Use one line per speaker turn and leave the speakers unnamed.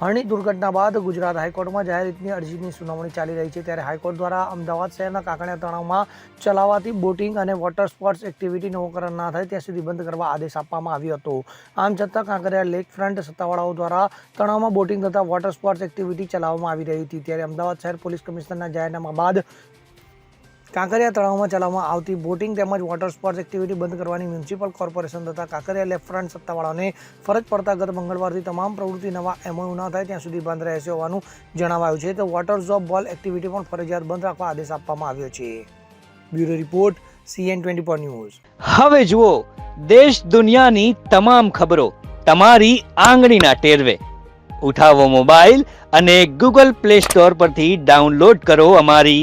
હરણી દુર્ઘટના બાદ ગુજરાત હાઈકોર્ટમાં જાહેર રીતની અરજીની સુનાવણી ચાલી રહી છે. ત્યારે હાઈકોર્ટ દ્વારા અમદાવાદ શહેરના કાંકરિયા તળાવમાં ચલાવાતી બોટિંગ અને વોટર સ્પોર્ટ્સ એક્ટિવિટી નવકરણ ના થાય ત્યાં સુધી બંધ કરવા આદેશ આપવામાં આવ્યો હતો. આમ છતાં કાંકરિયા લેક ફ્રન્ટ સત્તાવાળાઓ દ્વારા તળાવમાં બોટિંગ તથા વોટર સ્પોર્ટ્સ એક્ટિવિટી ચલાવવામાં આવી રહી હતી. ત્યારે અમદાવાદ શહેર પોલીસ કમિશનરના જાહેરનામા બાદ કાંકરિયા તળાવમાં ચલાવવામાં આવતી બોટિંગ તેમજ વોટર સ્પોર્ટ્સ એક્ટિવિટી બંધ કરવાની મ્યુનિસિપલ કોર્પોરેશન તથા કાંકરિયા લેફ્ટ ફ્રન્ટ સત્તાવાળાઓને ફરજ પડતા ગત મંગળવારથી તમામ પ્રવૃત્તિ નવા એમઓયુ ન થાય ત્યાં સુધી બંધ રહેશે હોવાનું જણાવાયું છે. તો વોટર ઝોપ બોલ એક્ટિવિટી પણ ફરજિયાત બંધ રાખવા આદેશ આપવામાં આવ્યો છે. Bureau report, CN twenty four news.
હવે જુઓ, દેશ દુનિયાની તમામ ખબરો તમારી આંગળીના ટેરવે. ઉઠાવો મોબાઈલ અને ગૂગલ પ્લે સ્ટોર પરથી ડાઉનલોડ કરો અમારી